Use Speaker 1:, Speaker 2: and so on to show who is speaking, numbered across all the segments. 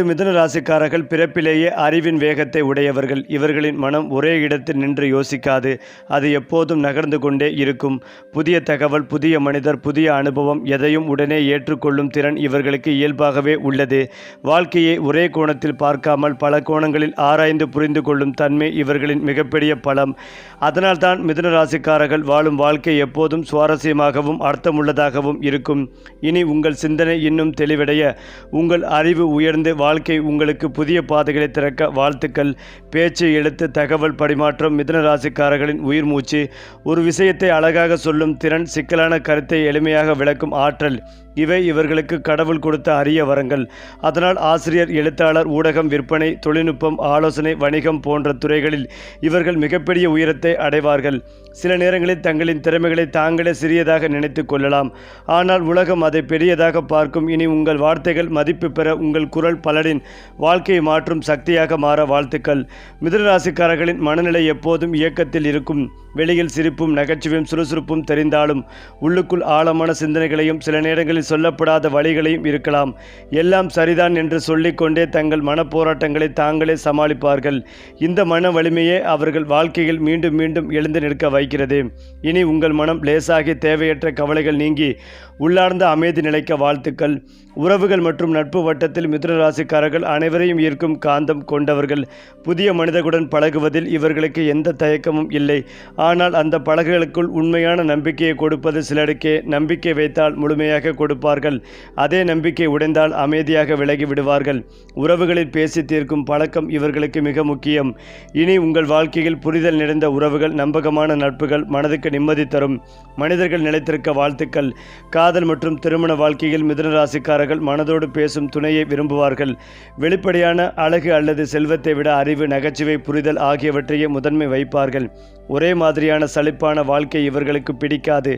Speaker 1: மிதுன ராசிக்காரர்கள் பிறப்பிலேயே அறிவின் வேகத்தை உடையவர்கள். இவர்களின் மனம் ஒரே இடத்தில் நின்று யோசிக்காது. அது எப்போதும் நகர்ந்து கொண்டே இருக்கும். புதிய தகவல் புதிய மனிதர் புதிய அனுபவம் எதையும் உடனே ஏற்றுக்கொள்ளும் திறன் இவர்களுக்கு இயல்பாகவே உள்ளது. வாழ்க்கையை ஒரே கோணத்தில் பார்க்காமல் பல கோணங்களில் ஆராய்ந்து புரிந்து கொள்ளும் தன்மை இவர்களின் மிகப்பெரிய பலம். அதனால்தான் மிதுன ராசிக்காரர்கள் வாழும் வாழ்க்கை எப்போதும் சுவாரஸ்யமாகவும் அர்த்தமுள்ளதாகவும் இருக்கும். இனி உங்கள் சிந்தனை இன்னும் தெளிவடைய. உங்கள் அறிவு உயர்ந்து வாழ்க்கை உங்களுக்கு புதிய பாதைகளை திறக்க வாழ்த்துக்கள். பேச்சு எழுத்து தகவல் பரிமாற்றம் மிதனராசிக்காரர்களின் உயிர் மூச்சு. ஒரு விஷயத்தை அழகாக சொல்லும் திறன் சிக்கலான கருத்தை எளிமையாக விளக்கும் ஆற்றல். இவை இவர்களுக்கு கடவுள் கொடுத்த அரிய வரங்கள். அதனால் ஆசிரியர் எழுத்தாளர் ஊடகம் விற்பனை தொழில்நுட்பம் ஆலோசனை வணிகம் போன்ற துறைகளில் இவர்கள் மிகப்பெரிய உயரத்தை அடைவார்கள். சில நேரங்களில் தங்களின் திறமைகளை தாங்களே சிறியதாக நினைத்து கொள்ளலாம். ஆனால் உலகம் அதை பெரியதாக பார்க்கும். இனி உங்கள் வார்த்தைகள் மதிப்பு பெற உங்கள் குரல் பலரின் வாழ்க்கையை மாற்றும் சக்தியாக மாற வாழ்த்துக்கள். மிதனராசிக்காரர்களின் மனநிலை எப்போதும் இயக்கத்தில் இருக்கும். வெளியில் சிரிப்பும் நகைச்சுவையும் சுறுசுறுப்பும் தெரிந்தாலும் உள்ளுக்குள் ஆழமான சிந்தனைகளையும் சில நேரங்களில் சொல்லப்படாத வழிகளையும் இருக்கலாம். எல்லாம் சரிதான் என்று சொல்லிக்கொண்டே தங்கள் மனப்போராட்டங்களை தாங்களே சமாளிப்பார்கள். இந்த மன வலிமையே அவர்கள் வாழ்க்கையில் மீண்டும் மீண்டும் எழுந்து நிற்க வைக்கிறது. இனி உங்கள் மனம் லேசாகி தேவையற்ற கவலைகள் நீங்கி உள்ளார்ந்த அமைதி நிலைக்க வாழ்த்துக்கள். உறவுகள் மற்றும் நட்பு வட்டத்தில் மிதுன ராசிக்காரர்கள் அனைவரையும் ஈர்க்கும் காந்தம் கொண்டவர்கள். புதிய மனிதர்களுடன் பழகுவதில் இவர்களுக்கு எந்த தயக்கமும் இல்லை. ஆனால் அந்த பழகுகளுக்குள் உண்மையான நம்பிக்கையை கொடுப்பது சிலருக்கே நம்பிக்கை வைத்தால் முழுமையாக கொடுப்பார்கள். அதே நம்பிக்கை உடைந்தால் அமைதியாக விலகி விடுவார்கள். உறவுகளில் பேசி தீர்க்கும் பழக்கம் இவர்களுக்கு மிக முக்கியம். இனி உங்கள் வாழ்க்கையில் புரிதல் நிறைந்த உறவுகள் நம்பகமான நட்புகள் மனதுக்கு நிம்மதி தரும். மனிதர்கள் நிலைத்திருக்க வாழ்த்துக்கள். காதல் மற்றும் திருமண வாழ்க்கையில் மிதுனராசிக்காரர்கள் மனதோடு பேசும் துணையை விரும்புவார்கள். வெளிப்படையான அழகு அல்லது செல்வத்தை விட அறிவு நகைச்சுவை புரிதல் ஆகியவற்றையே முதன்மை வைப்பார்கள். ஒரே மாதிரி மாதிரியான சலிப்பான வாழ்க்கை இவர்களுக்கு பிடிக்காது.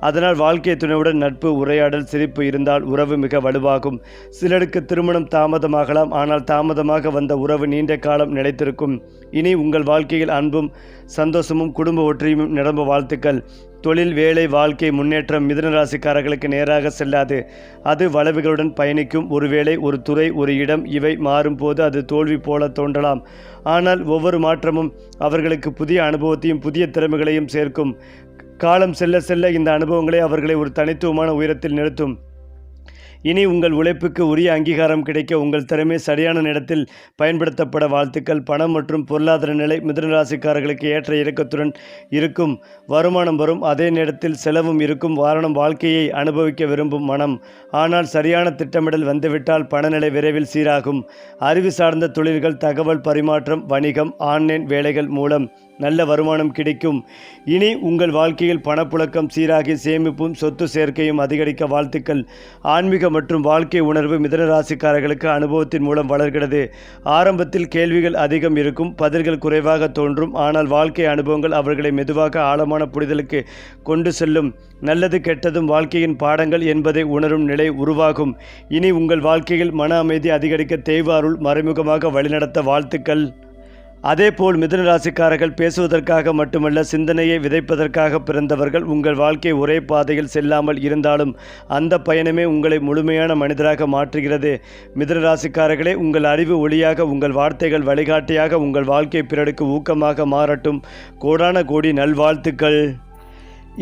Speaker 1: அதனால் வாழ்க்கை துணையுடன் நட்பு உரையாடல் சிரிப்பு இருந்தால் உறவு மிக வலுவாகும். சிலருக்கு திருமணம் தாமதமாகலாம் ஆனால் தாமதமாக வந்த உறவு நீண்ட காலம் நிலைத்திருக்கும். இனி உங்கள் வாழ்க்கையில் அன்பும் சந்தோஷமும் குடும்ப ஒற்றையும் நிரம்ப வாழ்த்துக்கள். தொழில் வேலை வாழ்க்கை முன்னேற்றம் மிதன ராசிக்காரர்களுக்கு நேராக செல்லாது. அது வளவுகளுடன் பயணிக்கும். ஒருவேளை ஒரு துறை ஒரு இடம் இவை மாறும்போது அது தோல்வி போல தோன்றலாம். ஆனால் ஒவ்வொரு மாற்றமும் அவர்களுக்கு புதிய அனுபவத்தையும் புதிய திறமைகளையும் சேர்க்கும். காலம் செல்ல செல்ல இந்த அனுபவங்களே அவர்களை ஒரு தனித்துவமான உயரத்தில் நிறுத்தும். இனி உங்கள் உழைப்புக்கு உரிய அங்கீகாரம் கிடைக்க உங்கள் திறமை சரியான நேரத்தில் பயன்படுத்தப்பட வாழ்த்துக்கள். பணம் மற்றும் பொருளாதார நிலை மிதுனராசிக்காரர்களுக்கு ஏற்ற இறக்கத்துடன் இருக்கும். வருமானம் வரும். அதே நேரத்தில் செலவும் இருக்கும். வாரணம் வாழ்க்கையை அனுபவிக்க விரும்பும் மனம். ஆனால் சரியான திட்டமிடல் வந்துவிட்டால் பணநிலை விரைவில் சீராகும். அறிவு சார்ந்த தொழில்கள் தகவல் பரிமாற்றம் வணிகம் ஆன்லைன் வேலைகள் மூலம் நல்ல வருமானம் கிடைக்கும். இனி உங்கள் வாழ்க்கையில் பணப்புழக்கம் சீராகி சேமிப்பும் சொத்து சேர்க்கையும் அதிகரிக்க வாழ்த்துக்கள். ஆன்மீக மற்றும் வாழ்க்கை உணர்வு மிதன ராசிக்காரர்களுக்கு அனுபவத்தின் மூலம் வளர்கிறது. ஆரம்பத்தில் கேள்விகள் அதிகம் இருக்கும் பதில்கள் குறைவாக தோன்றும். ஆனால் வாழ்க்கை அனுபவங்கள் அவர்களை மெதுவாக ஆழமான புரிதலுக்கு கொண்டு செல்லும். நல்லது கெட்டதும் வாழ்க்கையின் பாடங்கள் என்பதை உணரும் நிலை உருவாகும். இனி உங்கள் வாழ்க்கையில் மன அமைதி அதிகரிக்க தேய்வாருள் மறைமுகமாக வழிநடத்த வாழ்த்துக்கள். அதேபோல் மிதுன ராசிக்காரர்கள் பேசுவதற்காக மட்டுமல்ல சிந்தனையை விதைப்பதற்காக பிறந்தவர்கள் உங்கள் வாழ்க்கை ஒரே பாதையில் செல்லாமல் இருந்தாலும் அந்த பயணமே உங்களை முழுமையான மனிதராக மாற்றுகிறது. மிதுன ராசிக்காரர்களே உங்கள் அறிவு ஒளியாக உங்கள் வார்த்தைகள் வழிகாட்டியாக உங்கள் வாழ்க்கை பிறருக்கு ஊக்கமாக மாறட்டும். கோடான கோடி நல்வாழ்த்துக்கள்.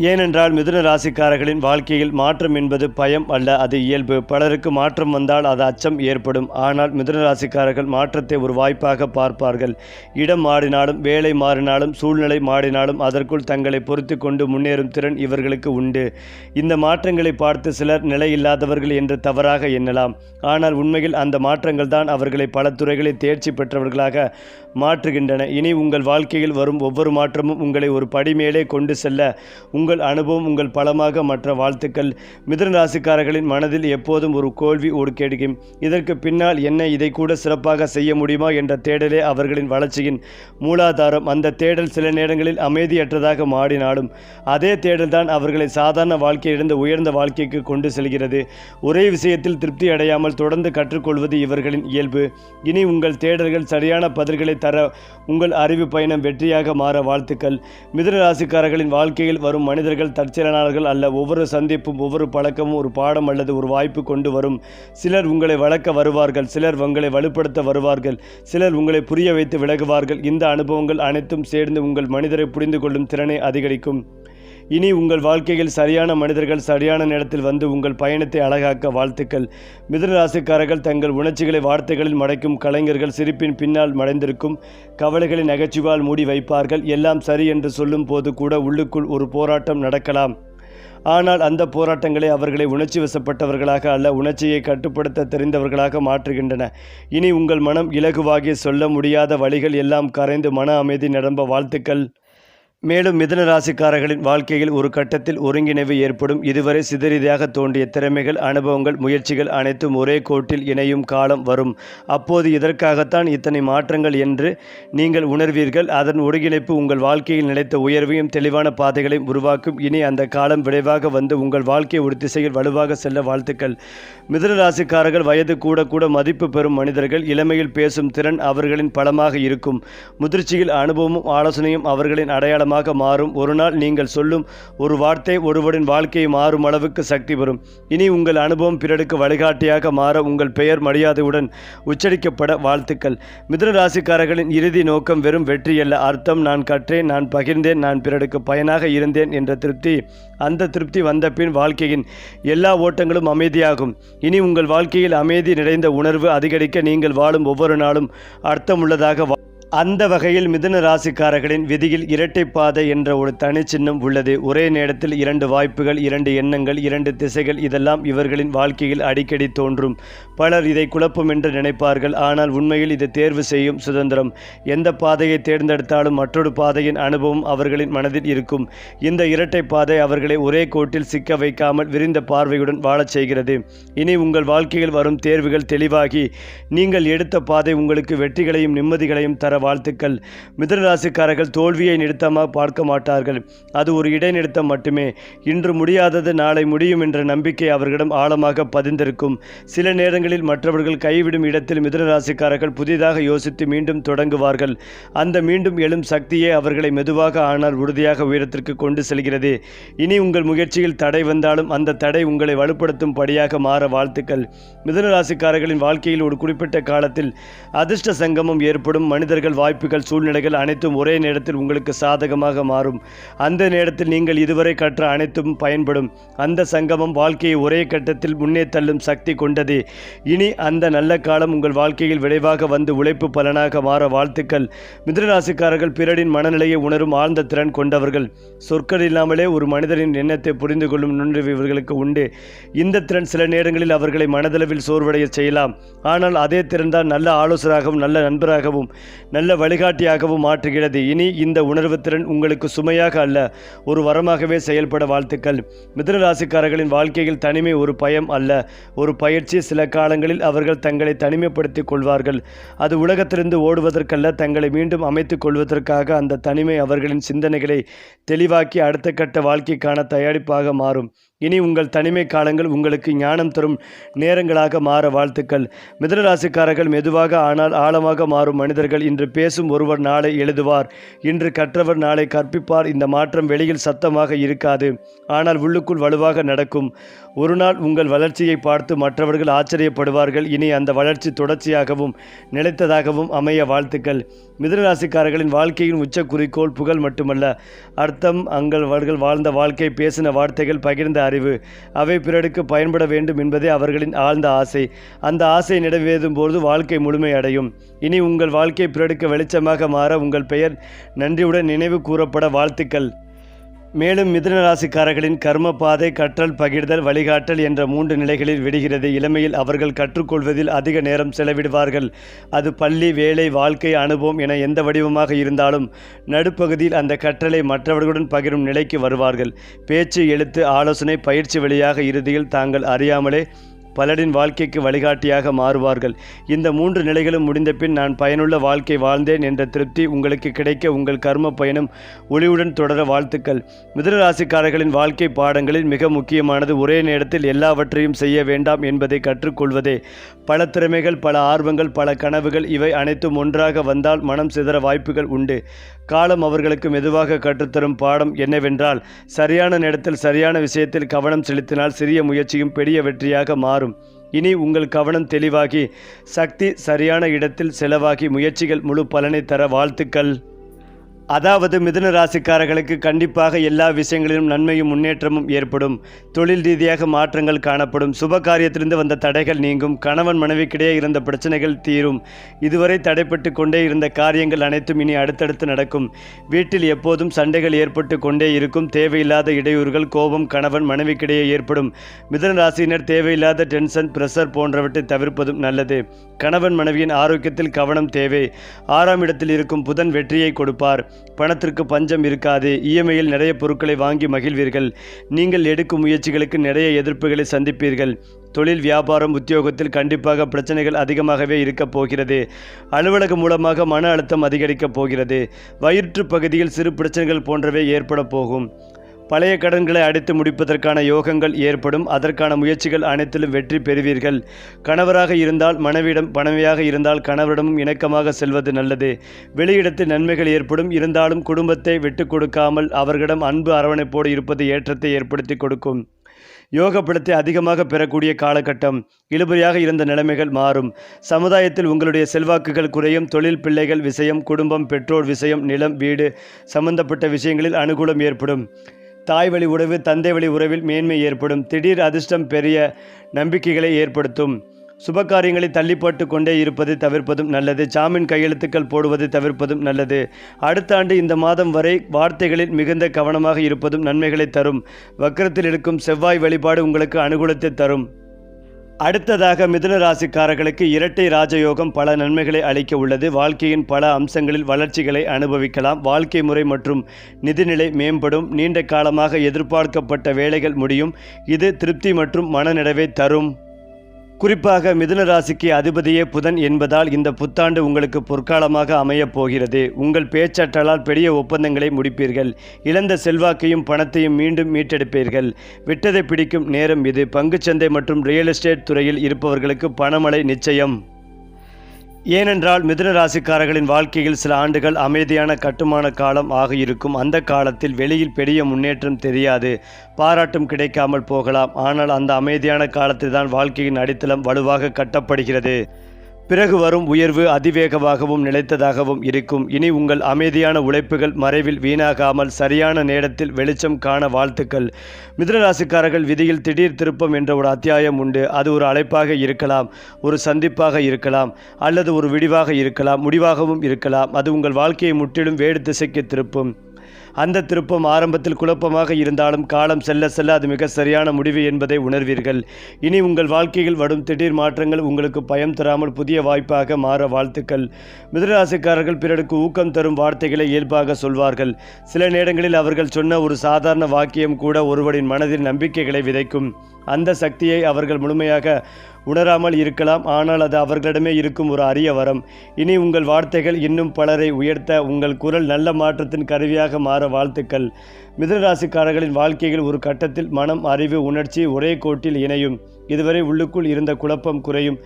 Speaker 1: ஏனென்றால் மிதுன ராசிக்காரர்களின் வாழ்க்கையில் மாற்றம் என்பது பயம் அல்ல அது இயல்பு. பலருக்கு மாற்றம் வந்தால் அது அச்சம் ஏற்படும். ஆனால் மிதுன ராசிக்காரர்கள் மாற்றத்தை ஒரு வாய்ப்பாக பார்ப்பார்கள். இடம் மாறினாலும் வேலை மாறினாலும் சூழ்நிலை மாறினாலும் அதற்குள் தங்களை பொறுத்து கொண்டு முன்னேறும் திறன் இவர்களுக்கு உண்டு. இந்த மாற்றங்களை பார்த்து சிலர் நிலையில்லாதவர்கள் என்று தவறாக எண்ணலாம். ஆனால் உண்மையில் அந்த மாற்றங்கள் தான் அவர்களை பல துறைகளில் தேர்ச்சி பெற்றவர்களாக மாற்றுகின்றன. இனி உங்கள் வாழ்க்கையில் வரும் ஒவ்வொரு மாற்றமும் உங்களை ஒரு படி மேலே கொண்டு செல்ல உங்கள் அனுபவம் உங்கள் பலமாக மற்ற வாழ்த்துக்கள். மிதன ராசிக்காரர்களின் மனதில் எப்போதும் ஒரு கோல்வி ஒரு இதற்கு பின்னால் என்ன இதை கூட சிறப்பாக செய்ய முடியுமா என்ற தேடலே அவர்களின் வளர்ச்சியின் மூலாதாரம். அந்த தேடல் சில நேரங்களில் அமைதியற்றதாக மாறினாலும் அதே தேடல்தான் அவர்களை சாதாரண வாழ்க்கையிலிருந்து உயர்ந்த வாழ்க்கைக்கு கொண்டு செல்கிறது. ஒரே விஷயத்தில் திருப்தி அடையாமல் தொடர்ந்து கற்றுக்கொள்வது இவர்களின் இயல்பு. இனி உங்கள் தேடல்கள் சரியான பதில்களை தர உங்கள் அறிவு பயணம் வெற்றியாக மாற வாழ்த்துக்கள். மிதன ராசிக்காரர்களின் வாழ்க்கையில் வரும் மனிதர்கள் தற்செயலாளர்கள் அல்ல. ஒவ்வொரு சந்திப்பும் ஒவ்வொரு பழக்கமும் ஒரு பாடம் அல்லது ஒரு வாய்ப்பு கொண்டு வரும். சிலர் உங்களை வளர்க்க வருவார்கள் சிலர் உங்களை வலுப்படுத்த வருவார்கள் சிலர் உங்களை புரிய வைத்து விலகுவார்கள். இந்த அனுபவங்கள் அனைத்தும் சேர்ந்து உங்கள் மனிதரை புரிந்து கொள்ளும் திறனை அதிகரிக்கும். இனி உங்கள் வாழ்க்கையில் சரியான மனிதர்கள் சரியான நேரத்தில் வந்து உங்கள் பயணத்தை அழகாக்க வாழ்த்துக்கள். மிதனராசிக்காரர்கள் தங்கள் உணர்ச்சிகளை வார்த்தைகளில் மடைக்கும் கலைஞர்கள் சிரிப்பின் பின்னால் மறைந்திருக்கும் கவலைகளை நகைச்சுவால் மூடி வைப்பார்கள். எல்லாம் சரி என்று சொல்லும் போது கூட உள்ளுக்குள் ஒரு போராட்டம் நடக்கலாம். ஆனால் அந்த போராட்டங்களை அவர்களை உணர்ச்சி வசப்பட்டவர்களாக அல்ல உணர்ச்சியை கட்டுப்படுத்த தெரிந்தவர்களாக மாற்றுகின்றன. இனி உங்கள் மனம் இலகுவாகி சொல்ல முடியாத வழிகள் எல்லாம் கரைந்து மன அமைதி நிரம்ப வாழ்த்துக்கள். மேலும் மிதன ராசிக்காரர்களின் வாழ்க்கையில் ஒரு கட்டத்தில் ஒருங்கிணைவு ஏற்படும். இதுவரை சிதறிதாக தோன்றிய திறமைகள் அனுபவங்கள் முயற்சிகள் அனைத்தும் ஒரே கோட்டில் இணையும் காலம் வரும். அப்போது இதற்காகத்தான் இத்தனை மாற்றங்கள் என்று நீங்கள் உணர்வீர்கள். அதன் ஒருங்கிணைப்பு உங்கள் வாழ்க்கையில் நிலைத்த உயர்வையும் தெளிவான பாதைகளையும் உருவாக்கும். இனி அந்த காலம் விரைவாக வந்து உங்கள் வாழ்க்கை ஒரு திசையில் வலுவாக செல்ல வாழ்த்துக்கள். மிதன ராசிக்காரர்கள் வயது கூட கூட மதிப்பு பெறும் மனிதர்கள். இளமையில் பேசும் திறன் அவர்களின் பலமாக இருக்கும். முதிர்ச்சியில் அனுபவமும் ஆலோசனையும் அவர்களின் அடையாளம் அடையாளமாக மாறும். ஒரு நாள் நீங்கள் சொல்லும் ஒரு வார்த்தை ஒருவரின் வாழ்க்கையை மாறும் அளவுக்கு சக்தி பெறும். இனி உங்கள் அனுபவம் பிறருக்கு வழிகாட்டியாக மாற உங்கள் பெயர் மரியாதையுடன் உச்சரிக்கப்பட வாழ்த்துக்கள். மிதுன ராசிக்காரர்களின் இறுதி நோக்கம் வெறும் வெற்றி அல்ல. அர்த்தம் நான் கற்றேன் நான் பகிர்ந்தேன் நான் பிறருக்கு பயனாக இருந்தேன் என்ற திருப்தி. அந்த திருப்தி வந்த பின் வாழ்க்கையின் எல்லா ஓட்டங்களும் அமைதியாகும். இனி உங்கள் வாழ்க்கையில் அமைதி நிறைந்த உணர்வு அதிகரிக்க நீங்கள் வாழும் ஒவ்வொரு நாளும் அர்த்தமுள்ளதாக வா- அந்த வகையில் மிதுன ராசிக்காரர்களின் விதியில் இரட்டை பாதை என்ற ஒரு தனிச்சின்னம் உள்ளது. ஒரே நேரத்தில் இரண்டு வாய்ப்புகள் இரண்டு எண்ணங்கள் இரண்டு திசைகள் இதெல்லாம் இவர்களின் வாழ்க்கையில் அடிக்கடி தோன்றும். பலர் இதை குழப்பம் என்று நினைப்பார்கள். ஆனால் உண்மையில் இது தேர்வு செய்யும் சுதந்திரம். எந்த பாதையை தேர்ந்தெடுத்தாலும் மற்றொரு பாதையின் அனுபவம் அவர்களின் மனதில் இருக்கும். இந்த இரட்டை பாதை அவர்களை ஒரே கோட்டில் சிக்க வைக்காமல் விரிந்த பார்வையுடன் வாழச் செய்கிறது. இனி உங்கள் வாழ்க்கையில் வரும் தேர்வுகள் தெளிவாகி நீங்கள் எடுத்த பாதை உங்களுக்கு வெற்றிகளையும் நிம்மதிகளையும் தர வாழ்த்துக்கள். மிதனராசிக்காரர்கள் தோல்வியை நிறுத்தமாக பார்க்க மாட்டார்கள். அது ஒரு இடைநிறுத்தம் மட்டுமே. இன்று முடியாதது நாளை முடியும் என்ற நம்பிக்கை அவர்களிடம் ஆழமாக பதிந்திருக்கும். சில நேரங்களில் மற்றவர்கள் கைவிடும் இடத்தில் மிதனராசிக்காரர்கள் புதிதாக யோசித்து மீண்டும் தொடங்குவார்கள். அந்த மீண்டும் எழும் சக்தியே அவர்களை மெதுவாக ஆனால் உறுதியாக உயரத்திற்கு கொண்டு செல்கிறது. இனி உங்கள் முயற்சியில் தடை வந்தாலும் அந்த தடை உங்களை வலுப்படுத்தும் படியாக மாற வாழ்த்துக்கள். மிதனராசிக்காரர்களின் வாழ்க்கையில் ஒரு குறிப்பிட்ட காலத்தில் அதிர்ஷ்ட சங்கமம் ஏற்படும். மனிதர்கள் வாய்ப்புகள் சூழ்நிலைகள் அனைத்தும் ஒரே நேரத்தில் உங்களுக்கு சாதகமாக மாறும். அந்த நேரத்தில் நீங்கள் இதுவரை கற்ற அனைத்தும் பயன்படும். அந்த சங்கமம் வாழ்க்கையை ஒரே கட்டத்தில் முன்னே தள்ளும் சக்தி கொண்டது. இனி அந்த நல்ல காலம் உங்கள் வாழ்க்கையில் விளைவாக வந்து உழைப்பு பலனாக மாற வாழ்த்துக்கள். மிதனராசிக்காரர்கள் பிறரின் மனநிலையை உணரும் ஆழ்ந்த திறன் கொண்டவர்கள். சொற்கள் இல்லாமலே ஒரு மனிதரின் எண்ணத்தை புரிந்து கொள்ளும் நுண்ணறிவு இவர்களுக்கு உண்டு. இந்த திறன் சில நேரங்களில் அவர்களை மனதளவில் சோர்வடைய செய்யலாம். ஆனால் அதே திறன்தான் நல்ல ஆலோசகராகவும் நல்ல நண்பராகவும் நல்ல வழிகாட்டியாகவும் மாற்றுகிறது. இனி இந்த உணர்வு திறன் உங்களுக்கு சுமையாக அல்ல ஒரு வரமாகவே செயல்பட வாழ்த்துக்கள். மிதனராசிக்காரர்களின் வாழ்க்கையில் தனிமை ஒரு பயம் அல்ல. ஒரு பயிற்சி சில காலங்களில் அவர்கள் தங்களை தனிமைப்படுத்திக் கொள்வார்கள். அது உலகத்திலிருந்து ஓடுவதற்கல்ல தங்களை மீண்டும் அமைத்துக் கொள்வதற்காக அந்த தனிமை அவர்களின் சிந்தனைகளை தெளிவாக்கி அடுத்த கட்ட வாழ்க்கைக்கான தயாரிப்பாக மாறும். இனி உங்கள் தனிமை காலங்கள் உங்களுக்கு ஞானம் தரும் நேரங்களாக மாற வாழ்த்துக்கள். மிதனராசிக்காரர்கள் மெதுவாக ஆனால் ஆழமாக மாறும் மனிதர்கள். இன்று பேசும் ஒருவர் நாளை எழுதுவார். இன்று கற்றவர் நாளை கற்பிப்பார். இந்த மாற்றம் வெளியில் சத்தமாக இருக்காது. ஆனால் உள்ளுக்குள் வலுவாக நடக்கும். ஒரு நாள் உங்கள் வளர்ச்சியை பார்த்து மற்றவர்கள் ஆச்சரியப்படுவார்கள். இனி அந்த வளர்ச்சி தொடர்ச்சியாகவும் நிலைத்ததாகவும் அமைய வாழ்த்துக்கள். மிதனராசிக்காரர்களின் வாழ்க்கையின் உச்ச குறிக்கோள் புகழ் மட்டுமல்ல. அர்த்தம் அங்கள் அவர்கள் வாழ்ந்த வாழ்க்கை பேசின வார்த்தைகள் பகிர்ந்த அறிவு. அவை பிறருக்கு பயன்பட வேண்டும் என்பதே அவர்களின் ஆழ்ந்த ஆசை. அந்த ஆசை நிறைவேறும் போது வாழ்க்கை முழுமையடையும் இனி உங்கள் வாழ்க்கை பிறருக்கு வெளிச்சமாக மாற உங்கள் பெயர் நன்றியுடன் நினைவு கூறப்பட வாழ்த்துக்கள். மேலும் மிதுன ராசிக்காரர்களின் கர்ம பாதை கற்றல் பகிர்தல் வழிகாட்டல் என்ற மூன்று நிலைகளில் விடுகிறது. இளமையில் அவர்கள் கற்றுக்கொள்வதில் அதிக நேரம் செலவிடுவார்கள். அது பள்ளி வேலை வாழ்க்கை அனுபவம் என எந்த வடிவமாக இருந்தாலும் நடுப்பகுதியில் அந்த கற்றலை மற்றவர்களுடன் பகிரும் நிலைக்கு வருவார்கள். பேச்சு எழுத்து ஆலோசனை பயிற்சி வழியாக இறுதியில் தாங்கள் அறியாமலே பலரின் வாழ்க்கைக்கு வழிகாட்டியாக மாறுவார்கள். இந்த மூன்று நிலைகளும் முடிந்தபின் நான் பயனுள்ள வாழ்க்கை வாழ்ந்தேன் என்ற திருப்தி உங்களுக்கு கிடைக்க உங்கள் கர்ம பயணம் ஒளிவுடன் தொடர வாழ்த்துக்கள். மிதனராசிக்காரர்களின் வாழ்க்கை பாடங்களில் மிக முக்கியமானது ஒரே நேரத்தில் எல்லாவற்றையும் செய்ய வேண்டாம் என்பதை கற்றுக்கொள்வதே. பல திறமைகள் பல ஆர்வங்கள் பல கனவுகள் இவை அனைத்தும் ஒன்றாக வந்தால் மனம் சிதற வாய்ப்புகள் உண்டு. காலம் அவர்களுக்கு மெதுவாக கற்றுத்தரும் பாடம் என்னவென்றால் சரியான நேரத்தில் சரியான விஷயத்தில் கவனம் செலுத்தினால் சிறிய முயற்சியும் பெரிய வெற்றியாக மாறும். மாறும் இனி உங்கள் கவனம் தெளிவாகி சக்தி சரியான இடத்தில் செலவாகி முயற்சிகள் முழு பலனை தர வாழ்த்துக்கள். அதாவது மிதுன ராசிக்காரர்களுக்கு கண்டிப்பாக எல்லா விஷயங்களிலும் நன்மையும் முன்னேற்றமும் ஏற்படும். தொழில் ரீதியாக மாற்றங்கள் காணப்படும். சுப காரியத்திலிருந்து வந்த தடைகள் நீங்கும். கணவன் மனைவிக்கிடையே இருந்த பிரச்சனைகள் தீரும். இதுவரை தடைப்பட்டு கொண்டே இருந்த காரியங்கள் அனைத்தும் இனி அடுத்தடுத்து நடக்கும். வீட்டில் எப்போதும் சண்டைகள் ஏற்பட்டு கொண்டே இருக்கும். தேவையில்லாத இடையூறுகள் கோபம் கணவன் மனைவிக்கிடையே ஏற்படும். மிதுன ராசியினர் தேவையில்லாத டென்ஷன் பிரஷர் போன்றவற்றை தவிர்ப்பதும் நல்லது. கணவன் மனைவியின் ஆரோக்கியத்தில் கவனம் தேவை. ஆறாம் இடத்தில் இருக்கும் புதன் வெற்றியை கொடுப்பார். பணத்திற்கு பஞ்சம் இருக்காது. இஎம்ஐயில் நிறைய பொருட்களை வாங்கி மகிழ்வீர்கள். நீங்கள் எடுக்கும் முயற்சிகளுக்கு நிறைய எதிர்ப்புகளை சந்திப்பீர்கள். தொழில் வியாபாரம் உத்தியோகத்தில் கண்டிப்பாக பிரச்சனைகள் அதிகமாகவே இருக்கப் போகிறது. அலுவலகம் மூலமாக மன அழுத்தம் அதிகரிக்கப் போகிறது. வயிற்று பகுதியில் சிறு பிரச்சனைகள் போன்றவை ஏற்பட போகும். பழைய கடன்களை அடைத்து முடிப்பதற்கான யோகங்கள் ஏற்படும். அதற்கான முயற்சிகள் அனைத்திலும் வெற்றி பெறுவீர்கள். கணவராக இருந்தால் மனைவியிடம் மனைவியாக இருந்தால் கணவரிடமும் இணக்கமாக செல்வது நல்லது. வெளியிடத்தில் நன்மைகள் ஏற்படும். இருந்தாலும் குடும்பத்தை விட்டு கொடுக்காமல் அவர்களிடம் அன்பு அரவணைப்போடு இருப்பது ஏற்றத்தை ஏற்படுத்தி கொடுக்கும். யோக படத்தை அதிகமாக பெறக்கூடிய காலகட்டம். இழுபறியாக இருந்த நிலைமைகள் மாறும். சமுதாயத்தில் உங்களுடைய செல்வாக்குகள் குறையும். தொழில் பிள்ளைகள் விஷயம் குடும்பம் பெற்றோர் விஷயம் நிலம் வீடு சம்பந்தப்பட்ட விஷயங்களில் அனுகூலம் ஏற்படும். தாய் வழி உறவு தந்தை வழி உறவில் மேன்மை ஏற்படும். திடீர் அதிர்ஷ்டம் பெரிய நம்பிக்கைகளை ஏற்படுத்தும். சுபகாரியங்களை தள்ளிப்பட்டு கொண்டே இருப்பது தவிர்ப்பதும் நல்லது. ஜாமீன் கையெழுத்துக்கள் போடுவது தவிர்ப்பதும் நல்லது. அடுத்த ஆண்டு இந்த மாதம் வரை வார்த்தைகளில் மிகுந்த கவனமாக இருப்பதும் நன்மைகளை தரும். வக்கரத்தில் இருக்கும் செவ்வாய் வழிபாடு உங்களுக்கு அனுகூலத்தை தரும். அடுத்ததாக மிதுன ராசிக்காரர்களுக்கு இரட்டை ராஜயோகம் பல நன்மைகளை அளிக்க உள்ளது. வாழ்க்கையின் பல அம்சங்களில் வளர்ச்சிகளை அனுபவிக்கலாம். வாழ்க்கை முறை மற்றும் நிதிநிலை மேம்படும். நீண்ட காலமாக எதிர்பார்க்கப்பட்ட வேலைகள் முடியும். இது திருப்தி மற்றும் மனநிறைவை தரும். குறிப்பாக மிதுன ராசிக்கு அதிபதியே புதன் என்பதால் இந்த புத்தாண்டு உங்களுக்கு பொற்காலமாக அமையப் போகிறது. உங்கள் பேச்சற்றலால் பெரிய ஒப்பந்தங்களை முடிப்பீர்கள். இழந்த செல்வாக்கையும் பணத்தையும் மீண்டும் மீட்டெடுப்பீர்கள். விட்டதை பிடிக்கும் நேரம் இது. பங்குச்சந்தை மற்றும் ரியல் எஸ்டேட் துறையில் இருப்பவர்களுக்கு பணமழை நிச்சயம். ஏனென்றால் மிதுன ராசிக்காரர்களின் வாழ்க்கையில் சில ஆண்டுகள் அமைதியான கட்டுமான காலம் ஆக இருக்கும். அந்த காலத்தில் வெளியில் பெரிய முன்னேற்றம் தெரியாது. பாராட்டும் கிடைக்காமல் போகலாம். ஆனால் அந்த அமைதியான காலத்தில் தான் வாழ்க்கையின் அடித்தளம் வலுவாக கட்டப்படுகிறது. பிறகு வரும் உயர்வு அதிவேகமாகவும் நிலைத்ததாகவும் இருக்கும். இனி உங்கள் அமைதியான உழைப்புகள் மறைவில் வீணாகாமல் சரியான நேரத்தில் வெளிச்சம் காண வாழ்த்துக்கள். மிதனராசிக்காரர்கள் விதியில் திடீர் திருப்பம் என்ற ஒரு அத்தியாயம் உண்டு. அது ஒரு அழைப்பாக இருக்கலாம் ஒரு சந்திப்பாக இருக்கலாம் அல்லது ஒரு விடிவாக இருக்கலாம் முடிவாகவும் இருக்கலாம். அது உங்கள் வாழ்க்கையை முற்றிலும் வேறு திசைக்கு திருப்பும். அந்த திருப்பம் ஆரம்பத்தில் குழப்பமாக இருந்தாலும் காலம் செல்ல செல்ல அது மிக சரியான முடிவு என்பதை உணர்வீர்கள். இனி உங்கள் வாழ்க்கையில் வரும் திடீர் மாற்றங்கள் உங்களுக்கு பயம் தராமல் புதிய வாய்ப்பாக மாற வாழ்த்துக்கள். மிதராசிக்காரர்கள் பிறருக்கு ஊக்கம் தரும் வார்த்தைகளை இயல்பாக சொல்வார்கள். சில நேரங்களில் அவர்கள் சொன்ன ஒரு சாதாரண வாக்கியம் கூட ஒருவரின் மனதில் நம்பிக்கைகளை விதைக்கும். அந்த சக்தியை அவர்கள் முழுமையாக உணராமல் இருக்கலாம் ஆனால் அது அவர்களிடமே இருக்கும் ஒரு அரிய வரம். இனி உங்கள் வார்த்தைகள் இன்னும் பலரை உயர்த்த உங்கள் குரல் நல்ல மாற்றத்தின் கருவியாக மாற வாழ்த்துக்கள். மிதனராசிக்காரர்களின் வாழ்க்கையில் ஒரு கட்டத்தில் மனம் அறிவு உணர்ச்சி ஒரே கோட்டில் இணையும். இதுவரை உள்ளுக்குள் இருந்த குழப்பம் குறையும்.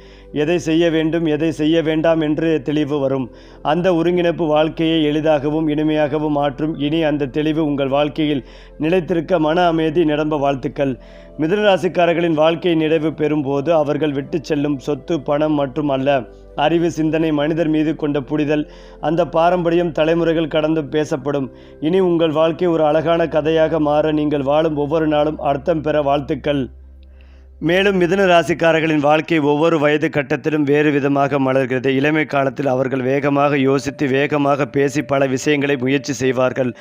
Speaker 1: எதை செய்ய வேண்டும் எதை செய்ய வேண்டாம் என்று தெளிவு வரும். அந்த ஒருங்கிணைப்பு வாழ்க்கையை எளிதாகவும் இனிமையாகவும் மாற்றும். இனி அந்த தெளிவு உங்கள் வாழ்க்கையில் நிலைத்திருக்க மன அமைதி நிரம்ப வாழ்த்துக்கள். மிதனராசிக்காரர்களின் வாழ்க்கை நிறைவு பெறும்போது அவர்கள் விட்டு செல்லும் சொத்து பணம் மற்றும் அல்ல. அறிவு சிந்தனை மனிதர் மீது கொண்ட புரிதல் அந்த பாரம்பரியம் தலைமுறைகள் கடந்து பேசப்படும். இனி உங்கள் வாழ்க்கை ஒரு அழகான கதையாக மாற நீங்கள் வாழும் ஒவ்வொரு நாளும் அர்த்தம் பெற வாழ்த்துக்கள். மேலும் மிதுன ராசிக்காரர்களின் வாழ்க்கை ஒவ்வொரு வயது கட்டத்திலும் வேறு விதமாக மலர்கிறது. இளமை காலத்தில் அவர்கள் வேகமாக யோசித்து வேகமாக பேசி பல விஷயங்களை முயற்சி செய்வார்கள்.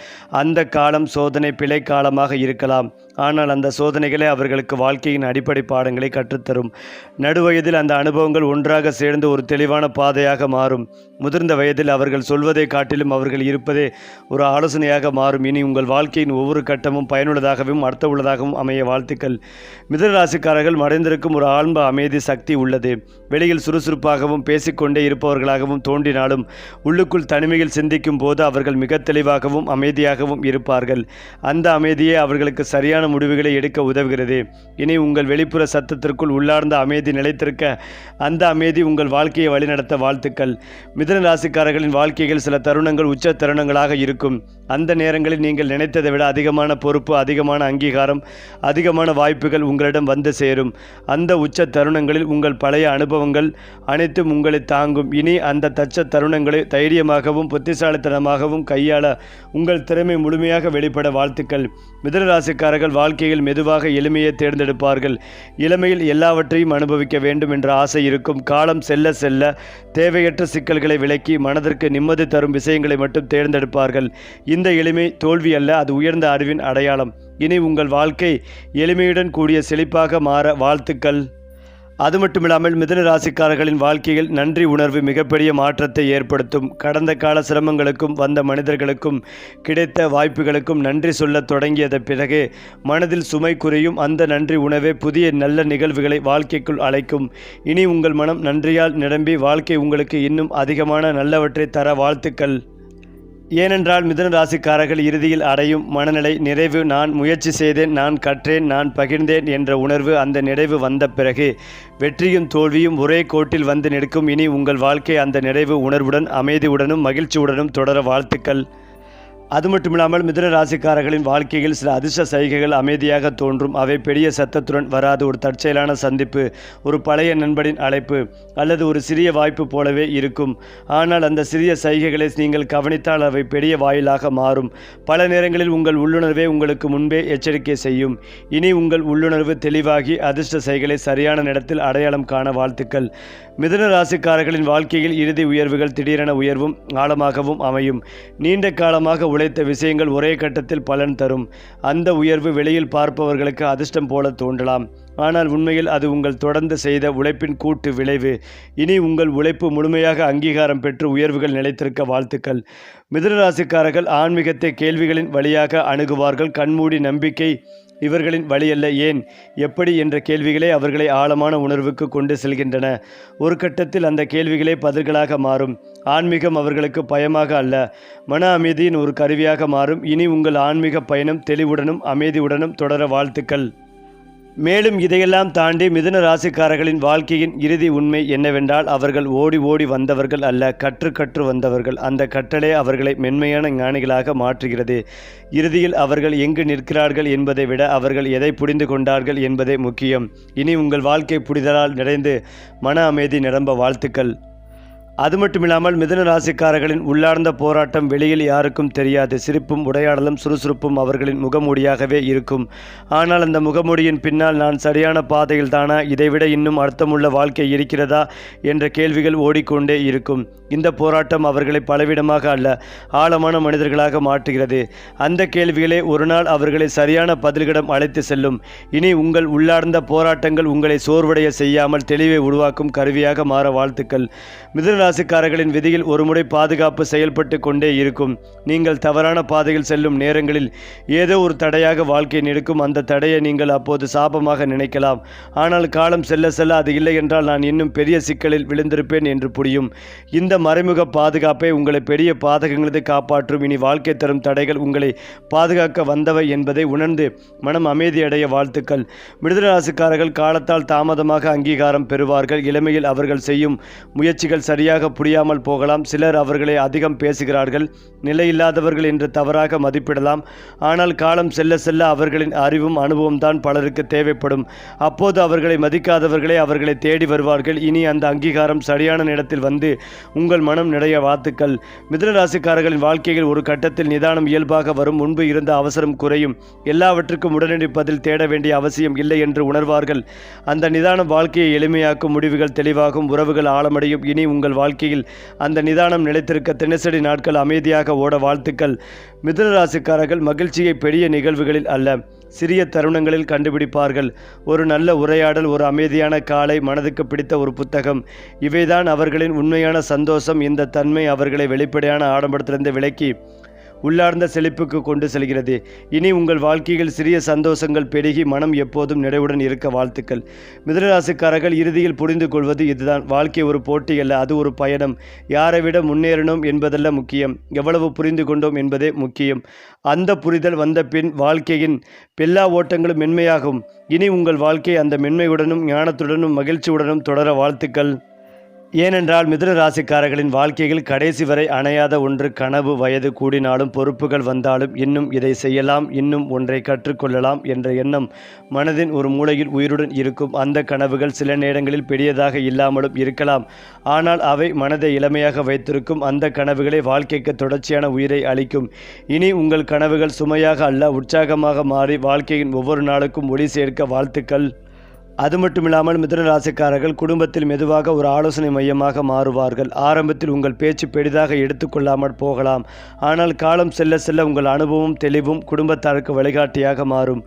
Speaker 1: அந்த காலம் சோதனை பிழை காலமாக இருக்கலாம். ஆனால் அந்த சோதனைகளே அவர்களுக்கு வாழ்க்கையின் அடிப்படை பாடங்களை கற்றுத்தரும். நடுவயதில் அந்த அனுபவங்கள் ஒன்றாக சேர்ந்து ஒரு தெளிவான பாதையாக மாறும். முதிர்ந்த வயதில் அவர்கள் சொல்வதை காட்டிலும் அவர்கள் இருப்பதே ஒரு ஆலோசனையாக மாறும். இனி உங்கள் வாழ்க்கையின் ஒவ்வொரு கட்டமும் பயனுள்ளதாகவும் அர்த்தமுள்ளதாகவும் அமைய வாழ்த்துக்கள். மிதராசிக்காரர்கள் மறைந்திருக்கும் ஒரு ஆழ்ந்த அமைதி சக்தி உள்ளது. வெளியில் சுறுசுறுப்பாகவும் பேசிக்கொண்டே இருப்பவர்களாகவும் தோன்றினாலும் உள்ளுக்குள் தனிமையில் சிந்திக்கும் போது அவர்கள் மிக தெளிவாகவும் அமைதியாகவும் இருப்பார்கள். அந்த அமைதியே அவர்களுக்கு சரியான முடிவுகளை எடுக்க உதவுகிறது. இனி உங்கள் வெளிப்புற சத்தத்திற்குள் உள்ளார்ந்த அமைதி நிலைத்திருக்க அந்த அமைதி உங்கள் வாழ்க்கையை வழிநடத்த வாழ்த்துக்கள். மிதன ராசிக்காரர்களின் வாழ்க்கையில் சில தருணங்கள் உச்ச தருணங்களாக இருக்கும். அந்த நேரங்களில் நீங்கள் நினைத்ததை விட அதிகமான பொறுப்பு அதிகமான அங்கீகாரம் அதிகமான வாய்ப்புகள் உங்களிடம் வந்து சேரும். அந்த உச்ச தருணங்களில் உங்கள் பழைய அனுபவங்கள் அனைத்தும் உங்களை தாங்கும். இனி அந்த தச்ச தருணங்களை தைரியமாகவும் புத்திசாலித்தனமாகவும் கையாள உங்கள் திறமை முழுமையாக வெளிப்பட வாழ்த்துக்கள். மிதனராசிக்காரர்கள் வாழ்க்கையில் மெதுவாக எளிமையை தேர்ந்தெடுப்பார்கள். இளமையில் எல்லாவற்றையும் அனுபவிக்க வேண்டும் என்ற ஆசை இருக்கும். காலம் செல்ல செல்ல தேவையற்ற சிக்கல்களை விலக்கி மனதிற்கு நிம்மதி தரும் விஷயங்களை மட்டும் தேர்ந்தெடுப்பார்கள். இந்த எளிமை தோல்வி அல்ல அது உயர்ந்த அறிவின் அடையாளம். இனி உங்கள் வாழ்க்கை எளிமையுடன் கூடிய செழிப்பாக மாற வாழ்த்துக்கள். அது மட்டுமில்லாமல் மிதன ராசிக்காரர்களின் வாழ்க்கையில் நன்றி உணர்வு மிகப்பெரிய மாற்றத்தை ஏற்படுத்தும். கடந்த கால சிரமங்களுக்கும் வந்த மனிதர்களுக்கும் கிடைத்த வாய்ப்புகளுக்கும் நன்றி சொல்லத் தொடங்கியத பிறகு மனதில் சுமை குறையும். அந்த நன்றி உணவே புதிய நல்ல நிகழ்வுகளை வாழ்க்கைக்குள் அழைக்கும். இனி உங்கள் மனம் நன்றியால் நிரம்பி வாழ்க்கை உங்களுக்கு இன்னும் அதிகமான நல்லவற்றை தர வாழ்த்துக்கள். ஏனென்றால் மிதுன ராசிக்காரர்கள் இறுதியில் அடையும் மனநிலை நிறைவு. நான் முயற்சி செய்தேன் நான் கற்றேன் நான் பகிர்ந்தேன் என்ற உணர்வு அந்த நிறைவு வந்த பிறகு வெற்றியும் தோல்வியும் ஒரே கோட்டில் வந்து நிற்கும். இனி உங்கள் வாழ்க்கை அந்த நிறைவு உணர்வுடன் அமைதியுடனும் மகிழ்ச்சியுடனும் தொடர வாழ்த்துக்கள். அது மட்டும் இல்லாமல் மிதுன ராசிக்காரர்களின் வாழ்க்கையில் சில அதிர்ஷ்ட சைகைகள் அமைதியாக தோன்றும். அவை பெரிய சத்தத்துடன் வராது. ஒரு தற்செயலான சந்திப்பு ஒரு பழைய நண்பனின் அழைப்பு அல்லது ஒரு சிறிய வாய்ப்பு போலவே இருக்கும். ஆனால் அந்த சிறிய சைகைகளை நீங்கள் கவனித்தால் அவை பெரிய வாயிலாக மாறும். பல நேரங்களில் உங்கள் உள்ளுணர்வே உங்களுக்கு முன்பே எச்சரிக்கை செய்யும். இனி உங்கள் உள்ளுணர்வு தெளிவாகி அதிர்ஷ்ட சைகளை சரியான நேரத்தில் அடையாளம் காண வாழ்த்துக்கள். மிதுன ராசிக்காரர்களின் வாழ்க்கையில் இறுதி உயர்வுகள் திடீரென உயர்வும் ஆழமாகவும் அமையும். நீண்ட காலமாக உழைத்த விஷயங்கள் ஒரே கட்டத்தில் பலன் தரும். அந்த உயர்வு வெளியில் பார்ப்பவர்களுக்கு அதிர்ஷ்டம் போல தோன்றலாம். ஆனால் உண்மையில் அது உங்கள் தொடர்ந்து செய்த உழைப்பின் கூட்டு விளைவு. இனி உங்கள் உழைப்பு முழுமையாக அங்கீகாரம் பெற்று உயர்வுகள் நிலைத்திருக்க வாழ்த்துக்கள். மிதனராசிக்காரர்கள் ஆன்மீகத்தை கேள்விகளின் வழியாக அணுகுவார்கள். கண்மூடி நம்பிக்கை இவர்களின் வழியல்ல ஏன்? எப்படி என்ற கேள்விகளே அவர்களை ஆழமான உணர்வுக்கு கொண்டு செல்கின்றன. ஒரு கட்டத்தில் அந்த கேள்விகளே பதில்களாக மாறும். ஆன்மீகம் அவர்களுக்கு பயமாக அல்ல. மன அமைதியின் ஒரு கருவியாக மாறும். இனி உங்கள் ஆன்மீக பயணம் தெளிவுடனும் அமைதியுடனும் தொடர வாழ்த்துக்கள். மேலும் இதையெல்லாம் தாண்டி மிதுன ராசிக்காரர்களின் வாழ்க்கையின் இறுதி உண்மை என்னவென்றால் அவர்கள் ஓடி ஓடி வந்தவர்கள் அல்ல கற்று கற்று வந்தவர்கள். அந்த கட்டளை அவர்களை மென்மையான ஞானிகளாக மாற்றுகிறது. இறுதியில் அவர்கள் எங்கு நிற்கிறார்கள் என்பதை விட அவர்கள் எதை புரிந்து கொண்டார்கள் என்பதே முக்கியம். இனி உங்கள் வாழ்க்கை புரிதலால் நிறைந்து மன அமைதி நிரம்ப வாழ்த்துக்கள். அது மட்டுமில்லாமல் மிதன ராசிக்காரர்களின் உள்ளார்ந்த போராட்டம் வெளியில் யாருக்கும் தெரியாது. சிரிப்பும் உடையாடலும் சுறுசுறுப்பும் அவர்களின் முகமூடியாகவே இருக்கும். ஆனால் அந்த முகமூடியின் பின்னால் நான் சரியான பாதையில் தானா? இதைவிட இன்னும் அர்த்தமுள்ள வாழ்க்கை இருக்கிறதா? என்ற கேள்விகள் ஓடிக்கொண்டே இருக்கும். இந்த போராட்டம் அவர்களை பலவிடமாக அல்ல ஆழமான மனிதர்களாக மாற்றுகிறது. அந்த கேள்விகளே ஒரு நாள் அவர்களை சரியான பதில்களிடம் அழைத்து செல்லும். இனி உங்கள் உள்ளார்ந்த போராட்டங்கள் உங்களை சோர்வடைய செய்யாமல் தெளிவை உருவாக்கும் கருவியாக மாற வாழ்த்துக்கள். மிதன ராசிக்காரர்களின் விதியில் ஒருமுறை பாதுகாப்பு செயல்பட்டு கொண்டே இருக்கும். நீங்கள் தவறான பாதையில் செல்லும் நேரங்களில் ஏதோ ஒரு தடையாக வாழ்க்கை நிற்கும் அந்த தடையை நீங்கள் அப்போது சாபமாக நினைக்கலாம். ஆனால் காலம் செல்ல செல்ல அது இல்லை என்றால் நான் இன்னும் பெரிய சிக்கலில் விழுந்திருப்பேன் என்று புரியும். இந்த மறைமுக பாதுகாப்பை உங்களை பெரிய பாதகங்களது காப்பாற்றும். இனி வாழ்க்கை தரும் தடைகள் உங்களை பாதுகாக்க வந்தவை என்பதை உணர்ந்து மனம் அமைதியடைய வாழ்த்துக்கள். மிருதராசிக்காரர்கள் காலத்தால் தாமதமாக அங்கீகாரம் பெறுவார்கள். இளமையில் அவர்கள் செய்யும் முயற்சிகள் சரியாக சரியாக புரியாமல் போகலாம். சிலர் அவர்களை அதிகம் பேசுகிறார்கள். நிலையில்லாதவர்கள் என்று தவறாக மதிப்பிடலாம். ஆனால் காலம் செல்ல செல்ல அவர்களின் அறிவும் அனுபவம் தான் பலருக்கு தேவைப்படும். அப்போது அவர்களை மதிக்காதவர்களே அவர்களை தேடி வருவார்கள். இனி அந்த அங்கீகாரம் சரியான நேரத்தில் வந்து உங்கள் மனம் நிறைய வாத்துக்கள். மிதனராசிக்காரர்களின் வாழ்க்கையில் ஒரு கட்டத்தில் நிதானம் இயல்பாக வரும். முன்பு இருந்த அவசரம் குறையும். எல்லாவற்றுக்கும் உடனடி பதில் தேட வேண்டிய அவசியம் இல்லை என்று உணர்வார்கள். அந்த நிதானம் வாழ்க்கையை எளிமையாக்கும் முடிவுகள் தெளிவாகும். உறவுகள் ஆழமடையும். இனி உங்கள் வாழ்க்கையில் அந்த நிதானம் நிலைத்திருக்க தினசரி நாட்கள் அமைதியாக ஓட வாழ்த்துக்கள். மிதுனராசிக்காரர்கள் மகிழ்ச்சியை பெரிய நிகழ்வுகளில் அல்ல சிறிய தருணங்களில் கண்டுபிடிப்பார்கள். ஒரு நல்ல உரையாடல் ஒரு அமைதியான காலை மனதுக்கு பிடித்த ஒரு புத்தகம். இவைதான் அவர்களின் உண்மையான சந்தோஷம். இந்த தன்மை அவர்களை வெளிப்படையான ஆடம்பரத்திலிருந்து விலக்கி உள்ளார்ந்த செழிப்புக்கு கொண்டு செல்கிறது. இனி உங்கள் வாழ்க்கையில் சிறிய சந்தோஷங்கள் பெருகி மனம் எப்போதும் நிறைவுடன் இருக்க வாழ்த்துக்கள். மிதுனராசிக்காரர்கள் இறுதியில் புரிந்து கொள்வது இதுதான். வாழ்க்கை ஒரு போட்டி அல்ல அது ஒரு பயணம். யாரை விட முன்னேறணும் என்பதல்ல முக்கியம். எவ்வளவு புரிந்து கொண்டோம் என்பதே முக்கியம். அந்த புரிதல் வந்த பின் வாழ்க்கையின் எல்லா ஓட்டங்களும் மென்மையாகும். இனி உங்கள் வாழ்க்கை அந்த மென்மையுடனும் ஞானத்துடனும் மகிழ்ச்சியுடனும் தொடர வாழ்த்துக்கள். ஏனென்றால் மிதுன ராசிக்காரர்களின் வாழ்க்கையில் கடைசி வரை அணையாத ஒன்று கனவு வயது கூடினாலும் பொறுப்புகள் வந்தாலும் இன்னும் இதை செய்யலாம் இன்னும் ஒன்றை கற்றுக்கொள்ளலாம் என்ற எண்ணம் மனதின் ஒரு மூலையில் உயிருடன் இருக்கும் அந்த கனவுகள் சில நேரங்களில் பெரியதாக இல்லாமலும் இருக்கலாம். ஆனால் அவை மனதை இளமையாக வைத்திருக்கும் அந்த கனவுகளை வாழ்க்கைக்கு தொடர்ச்சியான உயிரை அளிக்கும். இனி உங்கள் கனவுகள் சுமையாக அல்ல உற்சாகமாக மாறி வாழ்க்கையின் ஒவ்வொரு நாளுக்கும் ஒளி சேர்க்க வாழ்த்துக்கள். அது மட்டும் இல்லாமல் மிதனராசிக்காரர்கள் குடும்பத்தில் மெதுவாக ஒரு ஆலோசனை மையமாக மாறுவார்கள். ஆரம்பத்தில் உங்கள் பேச்சு பெரிதாக எடுத்துக்கொள்ளாமல் போகலாம். ஆனால் காலம் செல்ல செல்ல உங்கள் அனுபவம் தெளிவும் குடும்பத்தாருக்கு வழிகாட்டியாக மாறும்.